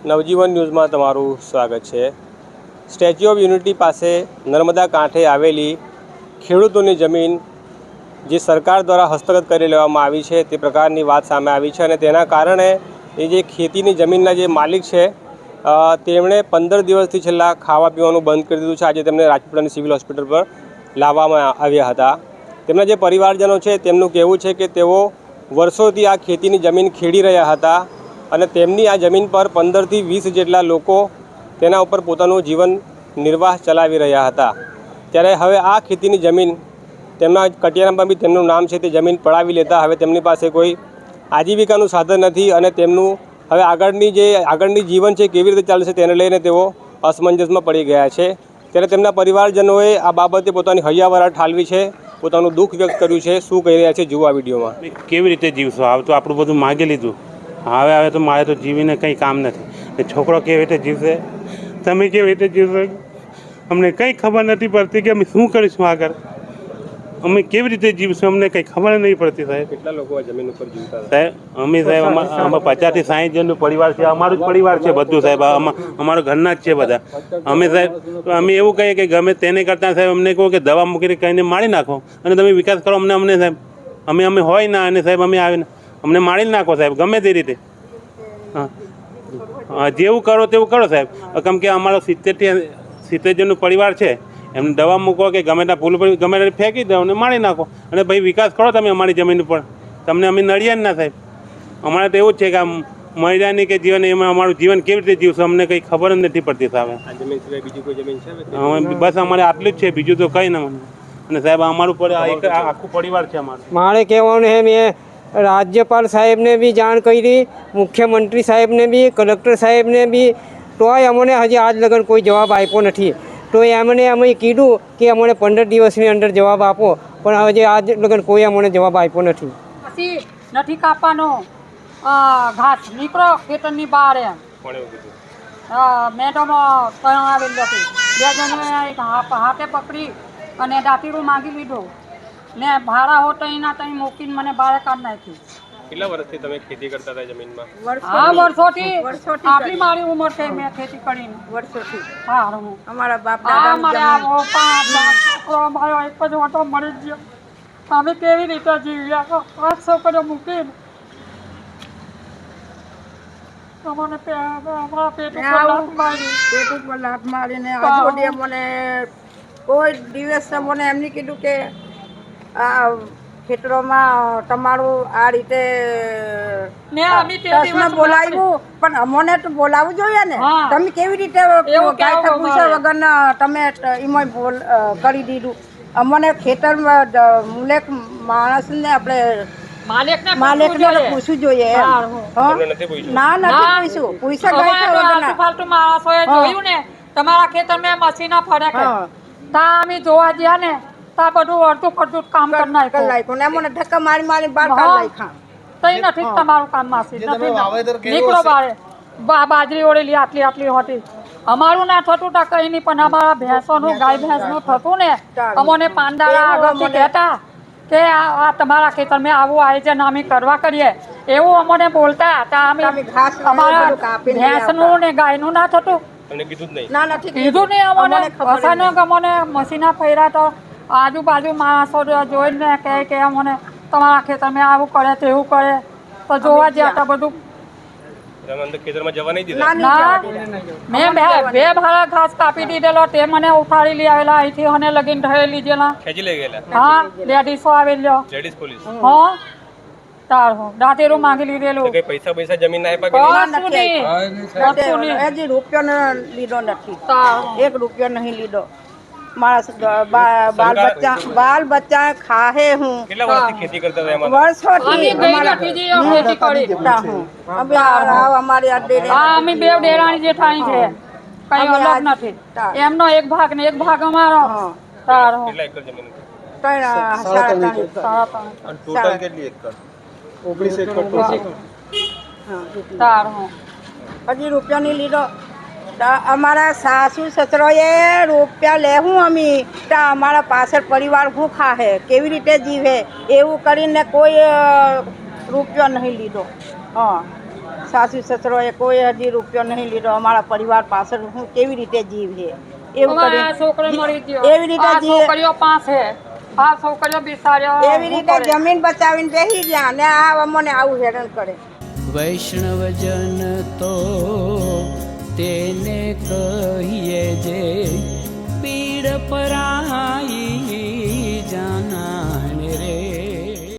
નવજીવન ન્યૂઝમાં તમારું સ્વાગત છે. સ્ટેચ્યુ ઓફ યુનિટી પાસે નર્મદા કાંઠે આવેલી ખેડૂતોની જમીન જે સરકાર દ્વારા હસ્તગત કરી લેવામાં આવી છે તે પ્રકારની વાત સામે આવી છે અને તેના કારણે એ જે ખેતીની જમીનના જે માલિક છે તેમણે પંદર દિવસથી છેલ્લા ખાવા પીવાનું બંધ કરી દીધું છે. આજે તેમને રાજપીપળાની સિવિલ હોસ્પિટલ પર લાવવામાં આવ્યા હતા. તેમના જે પરિવારજનો છે તેમનું કહેવું છે કે તેઓ વર્ષોથી આ ખેતીની જમીન ખેડી રહ્યા હતા. અને તેમની આ જમીન પર પંદરથી વીસ જેટલા લોકો તેના ઉપર પોતાનું જીવન નિર્વાહ ચલાવી રહ્યા હતા. ત્યારે હવે આ ખેતીની જમીન તેમના કટિયારામાં બી તેમનું નામ છે તે જમીન પડાવી લેતા હવે તેમની પાસે કોઈ આજીવિકાનું સાધન નથી અને તેમનું હવે આગળની જે આગળની જીવન છે કેવી રીતે ચાલશે તેને લઈને તેઓ અસમંજસમાં પડી ગયા છે. ત્યારે તેમના પરિવારજનોએ આ બાબતે પોતાની હૈયાવરા ઠાલવી છે, પોતાનું દુઃખ વ્યક્ત કર્યું છે, શું કહી રહ્યા છે જુઓ આ વિડીયોમાં. કેવી રીતે જીવશો? આવતું આપણું બધું માગી લીધું. હવે હવે તો મારે તો જીવીને કંઈ કામ નથી. ને છોકરો કેવી રીતે જીવશે? તમે કેવી રીતે જીવશો? અમને કંઈ ખબર નથી પડતી કે અમે શું કરીશું આગળ. અમે કેવી રીતે જીવશું? અમને કંઈ ખબર નહીં પડતી સાહેબ. કેટલા લોકો જમીન ઉપર જીવતા સાહેબ અમે સાહેબ અમા- આમાં પચાસથી સાહીઠ જણનું પરિવાર છે. અમારું જ પરિવાર છે બધું સાહેબ. અમારા ઘરના જ છે બધા. અમે સાહેબ તો અમે એવું કહીએ કે ગમે તેને કરતાં સાહેબ અમને કહો કે દવા મૂકીને કહીને મારી નાખો. અને તમે વિકાસ કરો અમને અમને સાહેબ. અમે અમે હોય ના અને સાહેબ અમે આવીને અમને માણી નાખો સાહેબ ગમે તે રીતે. હા. હા જેવું કરો તેવું કરો સાહેબ. કેમ કે અમારો સિત્તેરથી સિત્તેર જણનું પરિવાર છે એમને દવા મૂકો કે ગમે ત્યાં ભૂલ પડી ગમે ત્યાં ફેંકી દો અને મારી નાખો. અને ભાઈ વિકાસ કરો તમે અમારી જમીન ઉપર. તમને અમે નડિયા જ ના સાહેબ. અમારે તો એવું જ છે કે આમ મહિલાની કે જીવન એમાં અમારું જીવન કેવી રીતે જીવશું અમને કંઈ ખબર જ નથી પડતી સાહેબ. આ જમીન સિવાય બીજી કોઈ જમીન છે? બસ અમારે આટલું જ છે બીજું તો કંઈ ના અને સાહેબ અમારું પર આ એક આ આખું પરિવાર છે અમારું. મારે કહેવાનું છે મેં રાજ્યપાલ સાહેબને બી જાણ કરી મુખ્યમંત્રી સાહેબને બી કલેક્ટર સાહેબને બી તોય અમને હજી આજ લગન કોઈ જવાબ આપ્યો નથી. તો એમને અમે કીધું કે અમને પંદર દિવસની અંદર જવાબ આપો પણ હજી આજ લગન કોઈ અમને જવાબ આપ્યો નથી. પછી નથી કાપવાનો. ઘાસ નીકળો ખેતરની બહાર એમ. મેડમ આવેલી હતી. બે જણે હાથે પકડી અને દાંતીરું માગી લીધું. ને ભાડા હોત એના ત્યાં મૂકીને મને ભાડે કાઢ નાખ્યું. કેટલા વર્ષથી તમે ખેતી કરતા હતા જમીનમાં? હા વર્ષોથી. આટલી મારી ઉંમર છે મેં ખેતી કરીને. વર્ષોથી. હા હું. અમારા બાપ દાદા અમારા છોકરો મારો એક જ વાંટો મળી જ ગયો. અમે કેવી રીતે જીવ્યા પાંચ છોકરીઓ મૂકીને. અમને અમારા પેટ ઉપર પેટ મારીને મને કોઈ દિવસ મને એમની કીધું કે આ ખેતરોમાં તમારું આ રીતે ને અમે તે ટ્રસ્ટમાં દિવસ બોલાવ્યું પણ અમને તો બોલાવવું જોઈએ ને. તમે કેવી રીતે પૂછ્યા વગર તમે એમાં બોલ કરી દીધું. અમને ખેતરમાં દ- મુલેક માણસને આપણે માલિકને માલિકને પૂછવું જોઈએ. ના નથી ના. પૂછ્યું. જોયું ને તમારા ખેતરમાં મશીનો ફરે તા અમે જોવા ગયા ને તા બધું અડધું પડધું કામ કરી કરી નાખ્યું નાખ્યું ને મને ધક્કા મારી મારી બહાર હા. કાઢી નાખ્યા. તઈ નથી તમારું કામ માસી નથી. નીકળો બારે. બાજરી ઓળેલી આટલી આટલી હતી. અમારું ના થતું તા કઈ નહીં પણ અમારા ભેંસોનું ગાય ભેંસનું થતું ને. અમને પાંડાળા આગળથી કહેતા કે આ તમારા તમારા ખેતરમાં આવું આયોજન અમે કરવા કરીએ. એવું અમને બોલતા હતા. અમે અમારા ભેંસનું ને ગાયનું ના થતું. કીધું નહીં. ના નથી કીધું નહીં અમને. અમને અચાનક અમને મશીના ફર્યા તો આજુબાજુ માણસો જોઈને કહે કે અમને તમારા ખેતરમાં આવું કરે તેવું કરે. તો જોવા જ્યાં તો બધું. મેં બે બે ભાડા ઘાસ કાપી દીધેલો તે મને ઉઠાડી લઈ આવેલા અહીંથી અને લગીન થઈ લીધેલા હા લેડીસો આવેલો હા તાર હો દાંતેરું માંગી લીધેલું. કઈ પૈસા પૈસા જમીન ના આપ્યા કશું નહીં? કશું નહીં. હજી રૂપિયો લીધો નથી. એક રૂપિયો નહીં લીધો. મારા બાલ બચ્ચા બાલ બચ્ચા ખાહે હું. કેટલા વર્ષથી ખેતી કરતા હતા વર્ષોથી અમે ગઈ નથી જે ખેતી કરી. તા હું. અમે આ અમારી આ ડેરે હા અમે બે ડેરાણી જેઠાણી છે. કઈ અલગ નથી. એમનો એક ભાગ ને એક ભાગ અમારો. તારો તાર હો. કેટલા એકર જમીન હતી? ત્રણ આ સાડા ત્રણ એકર. તારા. હજી રૂપિયો નહીં લીધો તો અમારા સાસુ સસરોએ રૂપિયા લેવું અમે. તો અમારા પાછળ પરિવાર શું ખાહે કેવી રીતે જીવે? એવું કરીને કોઈ રૂપિયો નહીં લીધો. હા. સાસુ સસરોએ કોઈ હજી રૂપિયો નહીં લીધો. અમારા પરિવાર પાછળ હું કેવી રીતે જીવે એવું કરી છોકરો એવી રીતે જીવે પાસે. આ છોકરીઓ બિચાર્યો એવી રીતે જમીન બચાવીને બેસી ગયા ને આ અમને આવું હેરાન કરે. વૈષ્ણવજન તો કહીએ જે પીડ પરા